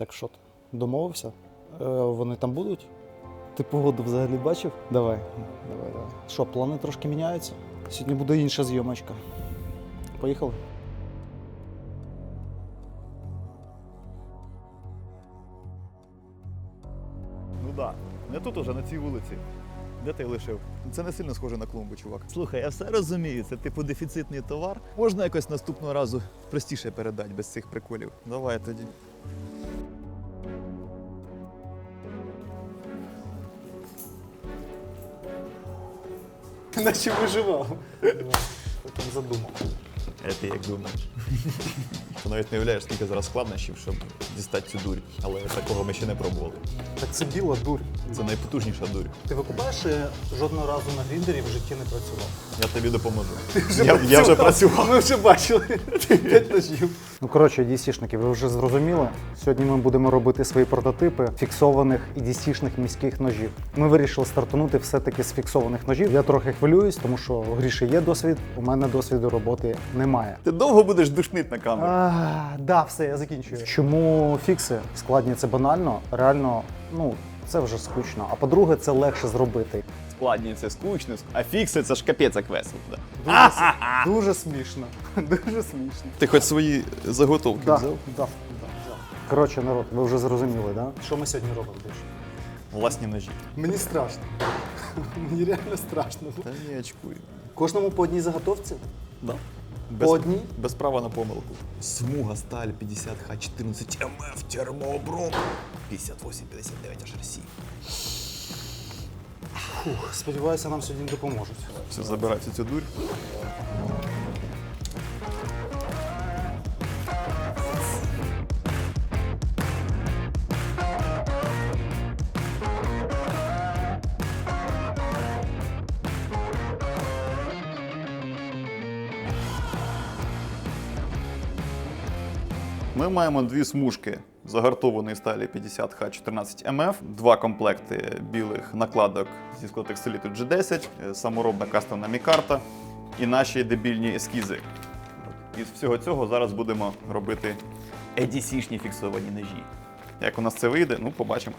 Так що, домовився? Е, вони там будуть? Ти погоду взагалі бачив? Давай, давай, давай. Що, плани трошки міняються? Сьогодні буде інша зйомочка. Поїхали? Ну да, не тут уже, на цій вулиці. Де ти лишив? Це не сильно схоже на клумбу, чувак. Слухай, я все розумію, це типу дефіцитний товар. Можна якось наступного разу простіше передати без цих приколів. Давай тоді. Наче виживав. Задумав. А ти як думаєш? Ти навіть не уявляєш, скільки зараз складнощів, щоб дістати цю дурь. Але такого ми ще не пробували. Так це біла дурь. Це найпотужніша дурь. Ти викупаєш, що жодного разу на гріндері в житті не працював. Я тобі допоможу. Я, я вже працював. Ми вже бачили. П'ять ножів. Ну коротше, DC-шники, ви вже зрозуміли. Сьогодні ми будемо робити свої прототипи фіксованих і DC-шних міських ножів. Ми вирішили стартанути все-таки з фіксованих ножів. Я трохи хвилююсь, тому що у Гріші є досвід, у мене досвіду роботи немає. Ти довго будеш душнити на камеру? А, да, все, я закінчую. Чому фікси складні це банально? Реально, ну це вже скучно. А по-друге, це легше зробити. Складні це скучно, а фікси це ж капець як весело. Да. Дуже, с- дуже смішно. Дуже смішно. Ти хоч свої заготовки Да, взяв? да, да, взяв. Коротше, народ, ви вже зрозуміли, да? Що ми сьогодні робимо більше? Власні ножі. Мені страшно. Мені реально страшно. Та не очкуй. Кожному по одній заготовці? Да. По одній? без права на помилку. Смуга сталь 50 Х 14 МФ термообром 58 59 HRC. Фух, сподіваюся, нам сьогодні допоможуть. Все, забирай всю цю дурь. Ми маємо дві смужки загартованої сталі 50 х 14 МФ, два комплекти білих накладок зі склотекстиліту G10, е, саморобна кастомна мікарта і наші дебільні ескізи. Із всього цього зараз будемо робити EDC-шні фіксовані ножі. Як у нас це вийде, ну побачимо.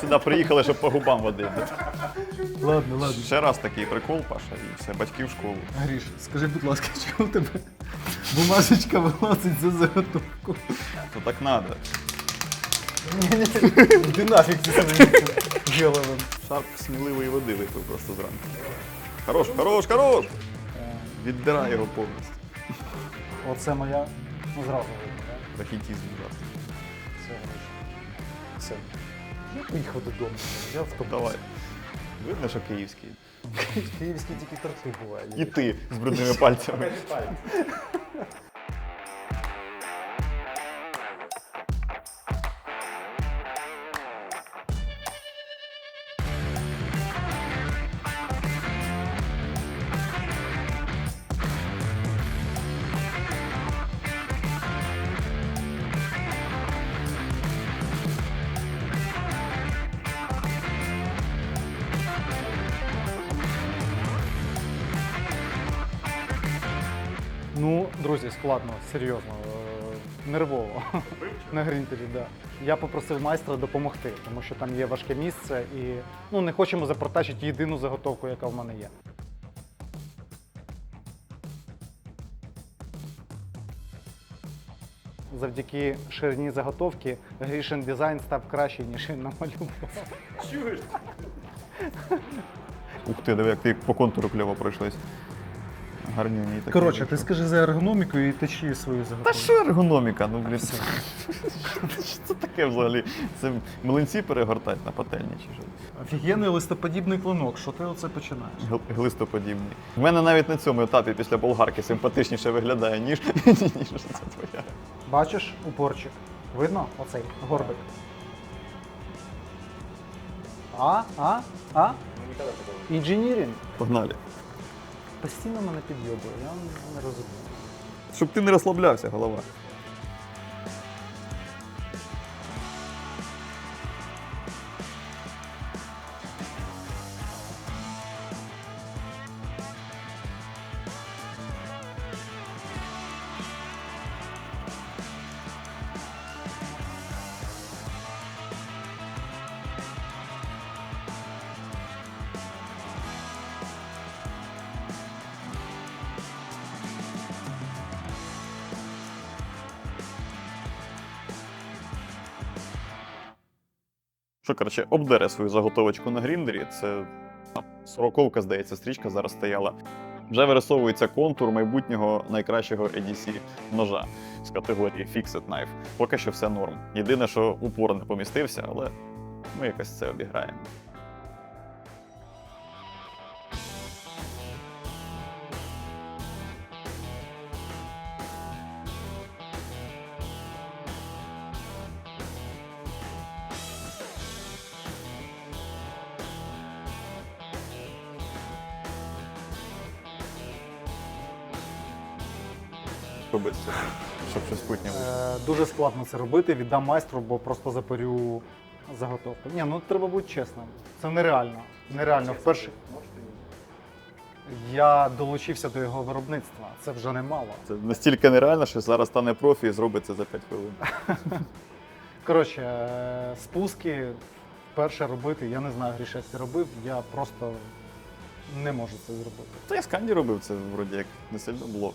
Сюди приїхали, щоб по губам водити. Ладно, ладно. Ще раз такий прикол, Паша, і все, батьки в школу. Гріш, скажи, будь ласка, чому в тебе бумажечка вилазить за заготовку? То так надо. Ти нафіг своїм діловим. Шарп сміливої води випив просто зранку. Хорош, хорош, хорош! Віддирай його повністю. Оце моя, ну зразу видно, так? Рахітізм ужасний. Все, Гріш. Все. Я поїхав додому, взяв автобус. Давай. Видно, що київський. Київські тільки торти бувають. І ти з брудними пальцями. Ну, друзі, складно, серйозно, е, нервово на грінтері, да. Я попросив майстра допомогти, тому що там є важке місце і ну, не хочемо запортачити єдину заготовку, яка в мене є. Завдяки ширині заготовки Грішин дизайн став кращий, ніж він намалював. Ух ти, диви, як ти по контуру кльово пройшлись. Гарнюні такі. Коротше, ти скажи за ергономіку і течі свою Та заготовку. що ергономіка? Ну, блін. Що це таке взагалі? Це млинці перегортати на пательні чи що? Офігенний листоподібний клинок. Що ти оце починаєш? Гл- Глистоподібний. В мене навіть на цьому етапі після болгарки симпатичніше виглядає, ніж, ніж це твоя. Бачиш упорчик? Видно оцей горбик? А? А? А? Інженірінг? Погнали. Постійно мене підйобує, я не розумію. Щоб ти не розслаблявся, голова. Що, коротше, обдере свою заготовочку на гріндері. Це сороковка, здається, стрічка зараз стояла. Вже вирисовується контур майбутнього найкращого EDC ножа з категорії Fixed Knife. Поки що все норм. Єдине, що упор не помістився, але ми якось це обіграємо. Щоб щось путнє вийшло. Е, дуже складно це робити. Віддам майстру, бо просто заперю заготовку. Ні, ну треба бути чесним. Це нереально. Нереально. Вперше я долучився до його виробництва. Це вже немало. Це настільки нереально, що зараз стане профі і зробить це за 5 хвилин. Коротше, е, спуски вперше робити, я не знаю, Гріша це робив, я просто не можу це зробити. Та я сканді робив це вроді як не сильно було.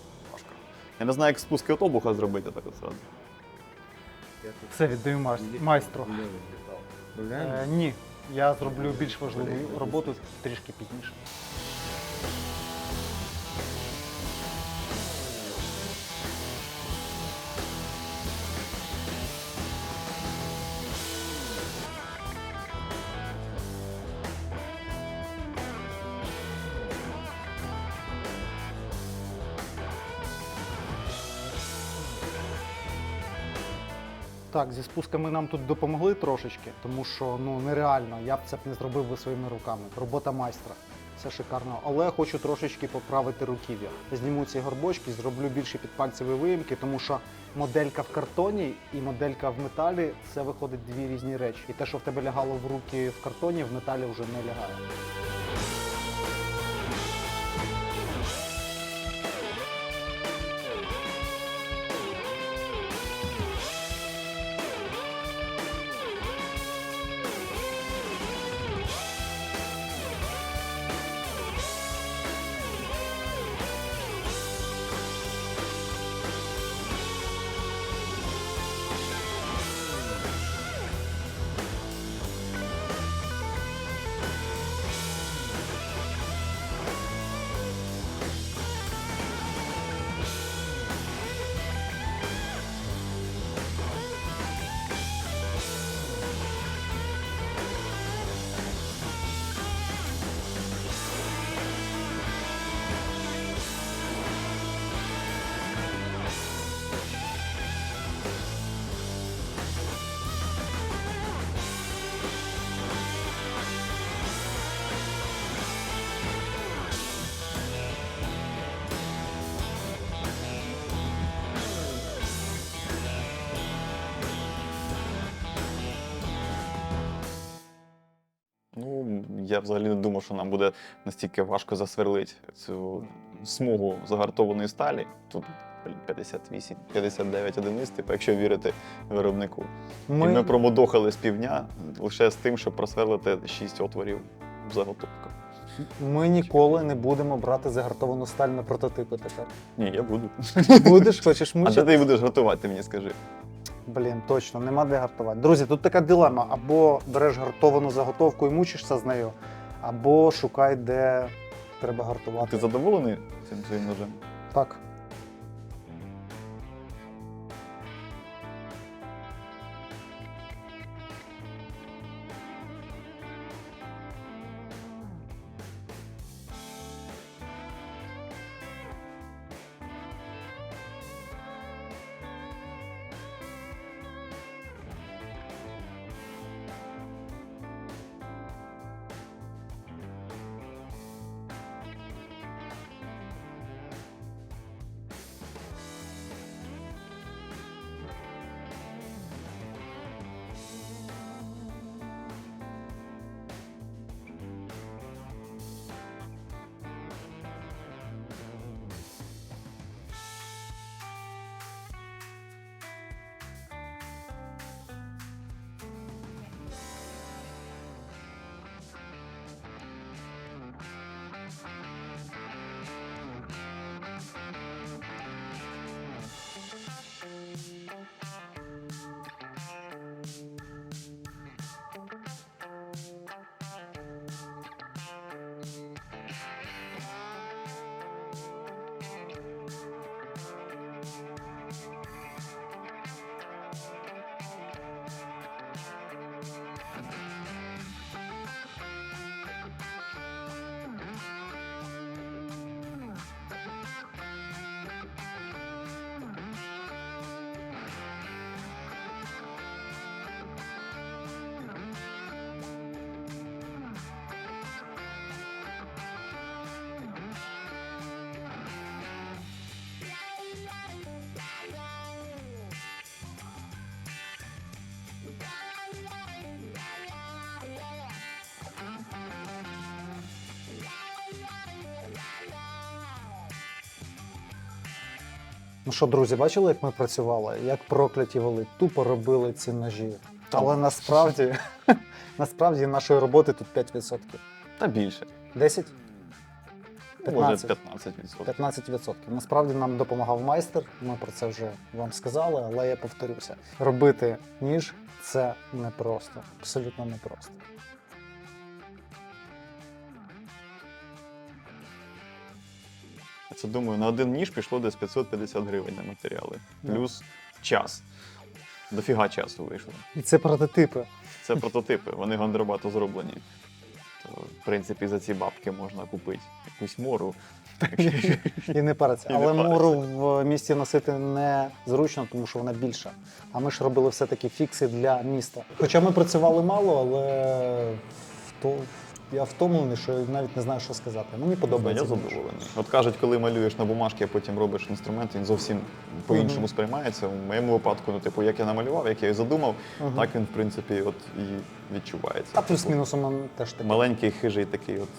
Я не знаю, як спуски от обуха зробити так от сразу. Все віддаю майс- майстру. Е, ні, я зроблю більш важливу роботу трішки пізніше. Так, зі спусками нам тут допомогли трошечки, тому що ну нереально, я б це б не зробив би своїми руками. Робота майстра. Все шикарно. Але хочу трошечки поправити руків'я. Зніму ці горбочки, зроблю більше підпальцеві виїмки, тому що моделька в картоні і моделька в металі це виходить дві різні речі. І те, що в тебе лягало в руки в картоні, в металі вже не лягає. Ну, я взагалі не думав, що нам буде настільки важко засверлити цю смугу загартованої сталі. Тут 58, 59 одиниць, типу, якщо вірити виробнику. І ми промодохали з півдня лише з тим, щоб просверлити 6 отворів в заготовках. ми ніколи не будемо брати загартовану сталь на прототипи тепер. Ні, я буду. Будеш, хочеш А де мучити? ти будеш готувати, ти мені скажи. Блін, точно, нема де гартувати. Друзі, тут така дилема: або береш гартовану заготовку і мучишся з нею, або шукай, де треба гартувати. Ти задоволений цим своїм ножем? Так. Ну що, друзі, бачили, як ми працювали? Як прокляті вели, тупо робили ці ножі. Але насправді, насправді нашої роботи тут 5%. Та більше. 10? Може 15. 15%. 15%. Насправді нам допомагав майстер. Ми про це вже вам сказали, але я повторюся. Робити ніж це непросто. Абсолютно непросто. Я це думаю, на один ніж пішло десь 550 гривень на матеріали. Плюс час. Дофіга часу вийшло. І це прототипи. Це прототипи, вони гандробато зроблені. То, в принципі, за ці бабки можна купити якусь мору. І не париться. І не Але париться. мору в місті носити не зручно, тому що вона більша. А ми ж робили все-таки фікси для міста. Хоча ми працювали мало, але вто... я втомлений, що я навіть не знаю, що сказати. Мені подобається. дуже. задоволений. От кажуть, коли малюєш на бумажці, а потім робиш інструмент, він зовсім по-іншому сприймається. У моєму випадку, ну, типу, як я намалював, як я і задумав, так він, в принципі, от і відчувається. А плюс-мінус у мене теж таке. Маленький, хижий такий, от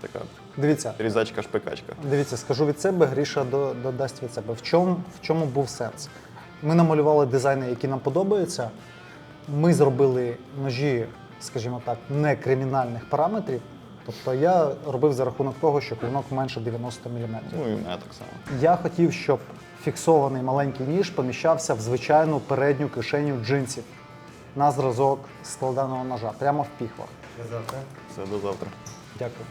така Дивіться, різачка-шпикачка. Дивіться, скажу від себе, Гріша до- додасть від себе. В чому, в чому був сенс? Ми намалювали дизайни, які нам подобаються. Ми зробили ножі, скажімо так, не кримінальних параметрів. Тобто я робив за рахунок того, що клинок менше 90 мм. Ну і мене так само. Я хотів, щоб фіксований маленький ніж поміщався в звичайну передню кишеню джинсів на зразок складеного ножа, прямо в піхвах. Завтра Все, до завтра. Дякую.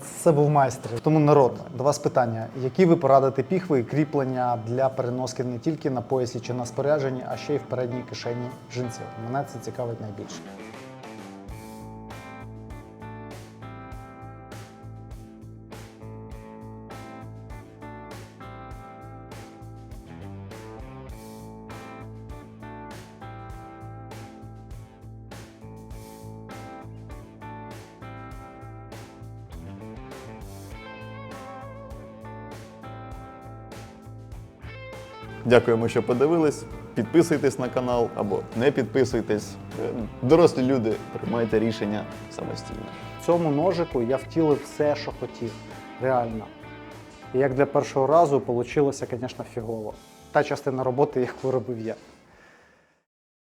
Це був майстер. Тому народ, до вас питання: які ви порадите піхви і кріплення для переноски не тільки на поясі чи на спорядженні, а ще й в передній кишені джинсів? Мене це цікавить найбільше. Дякуємо, що подивились. Підписуйтесь на канал або не підписуйтесь. Е, Дорослі люди, приймайте рішення самостійно. В цьому ножику я втілив все, що хотів. Реально. І як для першого разу вийшло, звісно, фігово. Та частина роботи, яку робив я.